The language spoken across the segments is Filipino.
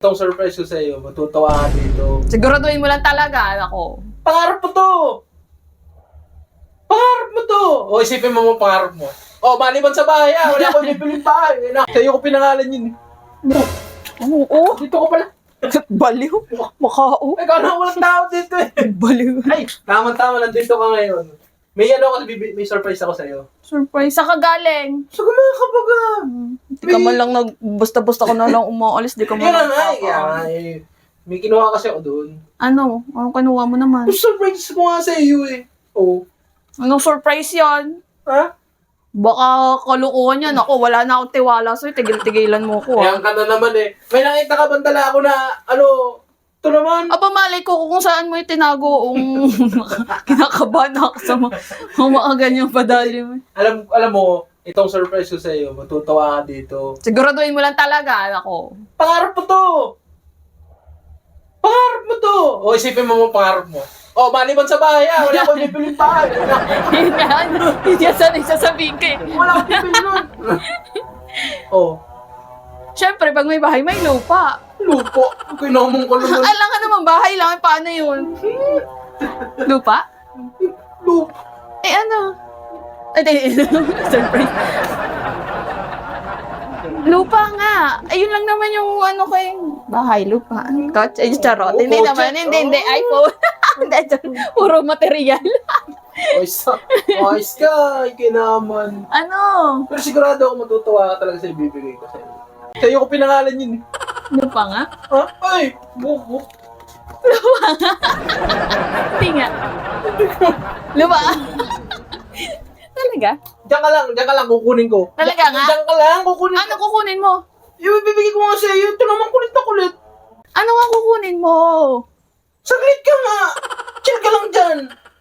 Itong surprise ko sa iyo, matutuwa ka dito. Siguraduhin mo lang talaga, ako. Pangarap mo to! Pangarap mo to! O, isipin mo mo pangarap mo. O, maliban sa bahay ah, wala akong bibiling bahay. Eh, na, sa'yo ko pinangalan yun eh. Oo, oh, Dito ko pala. baliw. Makao. Ikaw na walang tao dito eh. Baliw. Ay, tama-tama, nandito ka ngayon. May ano ako, bibi- may surprise ako sa'yo. Surprise. Sa kagaling. So, kumain ka ba ka? Hindi ka man lang nag... Basta-basta ka na lang umaalis. Di ka man Yun na lang nga, eh, eh. May kinuha kasi ako doon. Ano? Anong kanuha mo naman? Yung surprise ko nga sa iyo eh. Oh. Anong surprise yan? Ha? Baka kalukuhan yan. Ako, wala na akong tiwala sa'yo. Tigil-tigilan mo ko. Kaya Ah. ka na naman eh. May nakita ka bang dala ako na, ano, ito naman. Aba, malay ko kung saan mo itinago ang kinakabahan ako sa mga, mga ganyang padali mo. Alam, alam mo, itong surprise ko sa iyo, matutuwa ka dito. Siguraduhin mo lang talaga, ako. Pangarap mo to! Pangarap mo to! O, isipin mo mo pangarap mo. O, maliban sa bahay ah, wala akong bibiling bahay. Yun nga, hindi yan sanay sasabihin ko eh. Wala akong bibili nun. oh, Siyempre, pag may bahay, may lupa. Lupo. Kinomong ko naman. Alam ka naman, bahay lang. Paano yun? Lupa? Lupo. Eh, ano? Ay, di, surprise. Lupa nga. Ayun lang naman yung ano ko yung bahay, lupa. Kotse, ay, charot. Oo, Hindi kotse. naman, hindi, hindi. Oo. iPhone. Hindi, charot. Puro material. Ayos ka. Ayos ka. Ay, kinaman. ano? Pero sigurado ako matutuwa ka talaga sa ibibigay ko sa'yo. Sa'yo ko pinangalan yun eh. Lupa nga? Ha? Ay! Bubo. Hindi nga. Lupa. Talaga? Diyan ka lang, diyan ka lang, kukunin ko. Talaga nga? Diyan ka lang, kukunin Ano kukunin mo? Yung ibibigay ko nga sa'yo, ito naman kulit na kulit. Ano nga kukunin mo? Saglit ka nga! Chill ka lang dyan!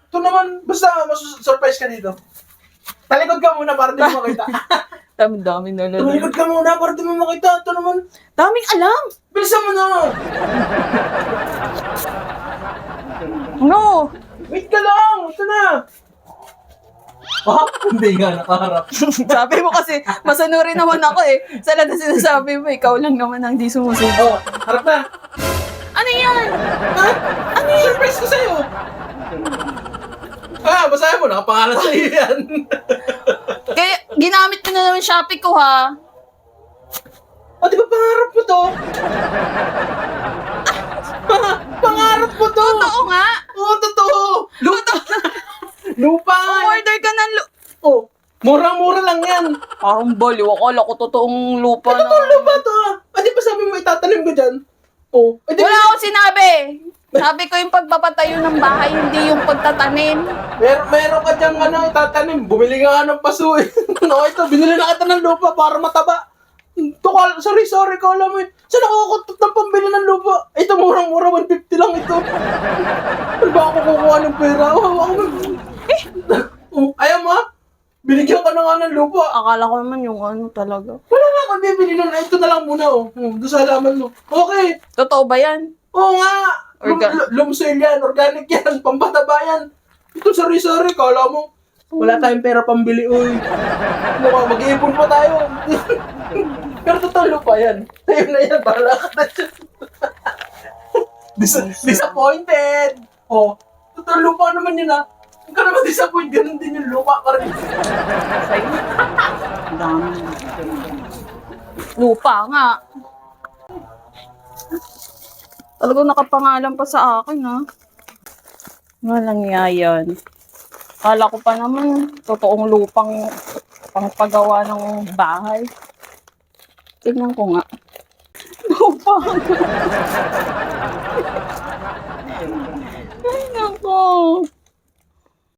Ito naman, basta masus-surprise ka dito. Talikod ka muna para di mo makita. Dami-dami na lang. Talikod ka muna para di mo makita. Ito naman, Daming alam. bilisan mo na! No. Wait ka lang! Ito na! Ha? Hindi nga, nakaharap. Sabi mo kasi, masanuri naman ako eh. Sa lahat na sinasabi mo, ikaw lang naman ang di sumusunod. Oh, harap na! Ano yan? Ha? Ano yung surprise ko sa'yo? Ah, basahin mo, nakapangalan sa'yo yan. Ginamit ko na naman Shopee ko ha. o, di ba pangarap mo to? Pa- pangarap mo to? Totoo nga. Oo, totoo. Lupa. Lupa. Order ka ng lu- Oh, murang-mura lang yan. Parang baliw. Akala ko totoong lupa na. Totoo lupa to ah. Ah, di ba sabi mo itatanim ko dyan? Oh, eh, di Wala akong sinabi. Sabi ko yung pagpapatayo ng bahay, hindi yung pagtatanim. Mer meron ka dyan ano, itatanim. Bumili ka nga ng paso eh. no, ito, binili na kita ng lupa para mataba. Ito, kal- sorry, sorry, kala mo eh. Saan ako kukutot ng pambili ng lupa? Ito, murang-mura, 150 lang ito. Ano ba ako kukuha ng pera? Oh, ako eh. oh, ayaw mo ah? Binigyan ka na nga ng lupa. Akala ko naman yung ano talaga. Wala na akong bibili nun. Ay, Ito na lang muna, oh. Hmm, Doon sa halaman mo. Okay. Totoo ba yan? Oo nga. Lum- Orga- lumsoil yan. Organic yan. Pambataba yan. Ito, sorry-sorry. Kala mo. Wala tayong pera pambili, uy. Mukha, mag-iipon pa tayo. Pero totoo lupa yan. Sa'yo na yan. Bahala ka na dyan. Dis- disappointed. Oh, totoo lupa naman yun ah. Huwag ka naman disappoint. Ganun din yung lupa pa rin. Sa'yo. Dami. Lupa nga. Talagang nakapangalan pa sa akin, ha? Walang yayan. Kala ko pa naman, totoong lupang pangpagawa ng bahay. Tingnan ko nga. Lupa. Ay, nako.